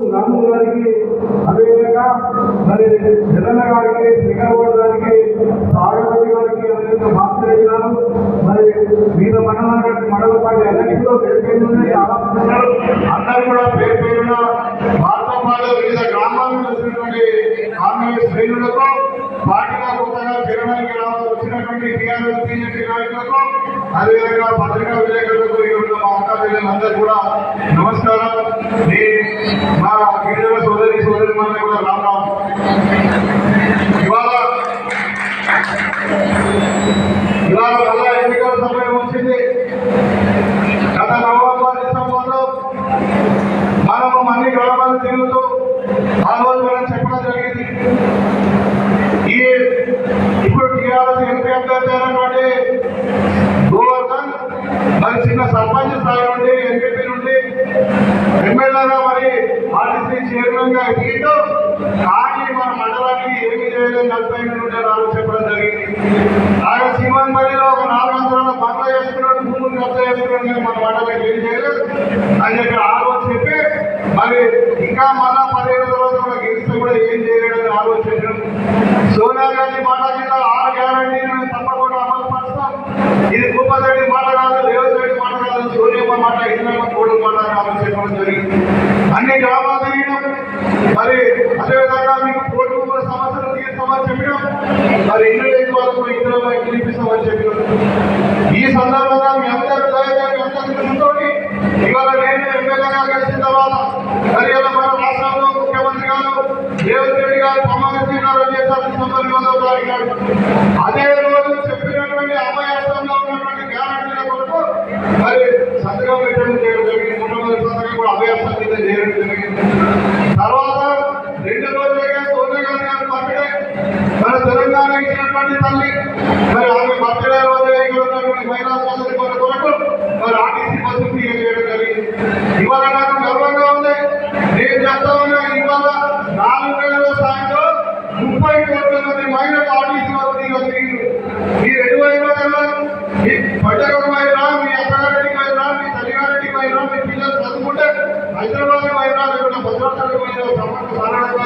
రాము గారికి అదేవిధంగా మరి జగన్న గారికి శ్రీకాకుళం గారికి సాగరపతి గారికి అదేవిధంగా భాస్కర్ గారు మరి వివిధ మండలాల మండల అన్నింటిలో అధ్యక్షులు పేరు పేరు అందరూ కూడా పేరు పేరున వారితో పాటు వివిధ గ్రామాల నుంచి వచ్చినటువంటి కాంగ్రెస్ శ్రేణులకు పార్టీలో కొత్తగా చేరడానికి వచ్చినటువంటి టీఆర్ఎస్ బీజేపీ నాయకులకు అదేవిధంగా పత్రికా విలేకరులకు ఈ రోజు మా అక్క పిల్లలందరూ కూడా నమస్కారం. అన్ని గ్రామాలు తిరుగుతూ ఆ రోజు మనం చెప్పడం జరిగింది. ఈ ఇప్పుడు టీఆర్ఎస్ ఎంపీ అభ్యర్థి అయినటువంటి గోవర్ధన్ మరి చిన్న సర్పంచ్ స్థాయి నుండి ఎంపీపీ నుండి ఎమ్మెల్యేగా మరి ఆర్టీసీ చైర్మన్గా ఎదిగితూ కానీ మన మండలానికి ఏమి చేయలేదు నలభై ఎనిమిది నుండి నాలుగు చెప్పడం జరిగింది. ఆయన సీమన్ మరిలో ఒక నాలుగు వందల బంగ్లా చేసుకున్నాడు భూములు కబ్జా చేసుకున్నాడు మన మండలానికి ఏం చేయలేదు. అని చెప్పి ఇంకా మళ్ళా పదిహేను తర్వాత కూడా గెలిస్తే కూడా ఏం చేయలేదని ఆలోచించడం. సోనియా గాంధీ మాట కింద ఆరు గ్యారంటీ తప్పకుండా అమలు పరుస్తాం. ఇది భూపతి మాట కాదు రేవంత్ రెడ్డి మాట కాదు సూర్యమ్మ మాట ఇంద్రమ్మ కోడి మాట అని ఆలోచించడం జరిగింది. అన్ని గ్రామాలు తిరిగినాం. మరి అదేవిధంగా మీకు కోటి రూపాయల సమస్యలు తీర్చామని చెప్పినాం. మరి ఇల్లు లేని వాళ్ళకు ఇందులో ఇల్లు ఇప్పిస్తామని చెప్పినాం ఈ సందర్భంగా మీ అందరూ దయగా మీ అందరి ఇవాళ స్వీకారం చేశారు అదే రోజు చెప్పినటువంటి ఉన్నటువంటి గ్యారంటీల కొరకు మరి సంతకం పెట్టడం చేయడం జరిగింది. మొట్టమొదటి సంతకం కూడా అభయాస్తం కింద చేయడం జరిగింది. తర్వాత రెండు రోజులుగా సోనియా గాంధీ బర్త్డే. మన తెలంగాణ ఇచ్చినటువంటి తల్లి మరి ఆమె బర్త్డే రోజు ఉన్నటువంటి మహిళా సోదరి కొరకు మరి ఆర్టీసీ బస్సు చేయడం జరిగింది. ఇవాళ నాకు గర్వంగా ఉంది. నేను చేస్తాను పట్టణం అయినా మీ అత్తగారింటికి అయినా మీ తల్లిగారింటికి అయినా మీ పిల్లలు చదువుకుంటే హైదరాబాద్ అయినా లేకుంటే భద్రాచలం అయినా సమర్థ సారాయణ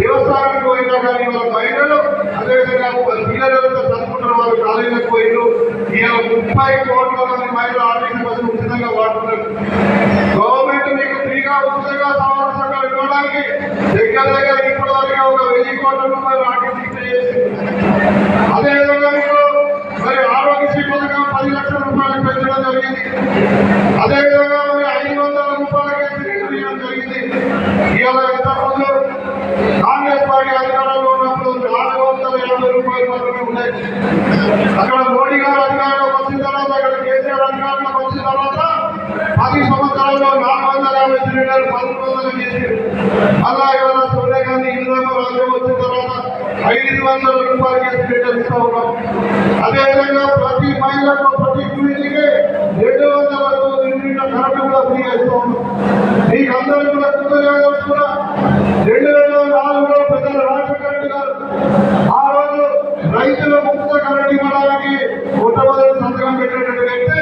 దేవస్థానానికి పోయినా కానీ వాళ్ళ మహిళలు అదేవిధంగా పిల్లలతో చదువుకుంటున్న వాళ్ళు కాలేజీలకు పోయినారు ఇలా ముప్పై కోట్ల మంది మహిళలు ఆర్థిక బస్సు ఉచితంగా వాడుతున్నారు. గవర్నమెంట్ మీకు ఫ్రీగా ఉచితంగా సమాన ఇవ్వడానికి దగ్గర దగ్గర అదేవిధంగా ఐదు వందల రూపాయల సిలిండర్ ఇవ్వడం జరిగింది ఇవాళ ఇంతకుముందు కాంగ్రెస్ పార్టీ అధికారంలో ఉన్నప్పుడు నాలుగు వందల యాభై రూపాయలు మాత్రమే ఉన్నాయి అక్కడ మోడీ గారు అధికారంలోకి వచ్చిన తర్వాత అక్కడ కేసీఆర్ అధికారంలోకి వచ్చిన తర్వాత పది సంవత్సరాల్లో నాలుగు వందల యాభై సిలిండర్లు పదకొండు వందలు చేశారు మళ్ళా ఇవాళ సోనియా గాంధీ ఇంద్రమ్మ రాజ్యం వచ్చిన తర్వాత ఐదు వందల రూపాయలకి సిలిండర్ ఇస్తా ఉన్నాం అదేవిధంగా ప్రతి మహిళకు ప్రతి ఇంటికి రెండు వందల వరకు యూనిట్ల కరెంటు కూడా ఫ్రీగా ఇస్తా ఉన్నాం మీకు అందరూ కూడా కృతజ్ఞతలు కూడా రెండు వేల నాలుగులో పెద్దల రాజశేఖర రెడ్డి గారు ఆ రోజు రైతుల ముక్త కరెంట్ ఇవ్వడానికి మొట్టమొదటి సంతకం పెట్టినట్టు వ్యక్తి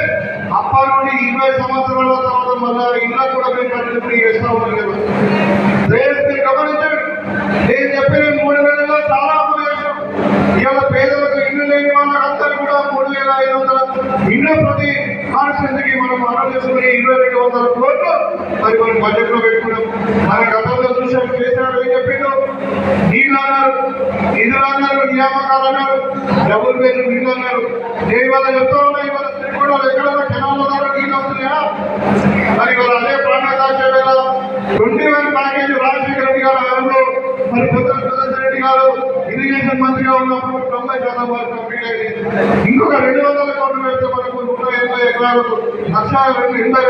అప్పటి నుండి ఇరవై సంవత్సరాల తర్వాత మళ్ళా ఇళ్ళ కూడా మేము కరెంట్ చేస్తా ఉన్నాం కదా రేపు గమనించండి. నేను చెప్పిన మూడు వేలలో చాలా అమలు చేశాం. ఇవాళ పేదలకు ఇల్లు లేని వాళ్ళందరూ కూడా మూడు వేల ఐదు వందల ఇల్లు ప్రతి కాన్స్టిట్యూన్సీకి మనం మనం చేసుకుని ఇరవై రెండు వందల కోట్లు మరి మనం బడ్జెట్లో పెట్టుకున్నాం. మన గతంలో చూసాం కేసీఆర్ ఏం చెప్పిండు? నీళ్ళు అన్నారు నిధులు అన్నారు నియామకాలు అన్నారు డబుల్ బెడ్ నీళ్ళు అన్నారు. నేను ఇవాళ చెప్తా ఉన్నా ఇవాళ శ్రీకొండలో ఎక్కడ కెనాల ద్వారా నీళ్ళు వస్తున్నాయా మరి ఇవాళ అదే ప్రాణదాచే వేళ twenty one package Rajasekhara Reddy garu హయాంలో మరి పొద్దున సుదర్శన్ రెడ్డి గారు ఇరిగేషన్ మంత్రిగా ఉన్నప్పుడు తొంభై శాతం వరకు కంప్లీట్ అయింది ఇంకొక రెండు వందల కోట్లు పెడితే మనకు నూట ఎనభై ఎకరాలకు లక్ష రెండు ఎనభై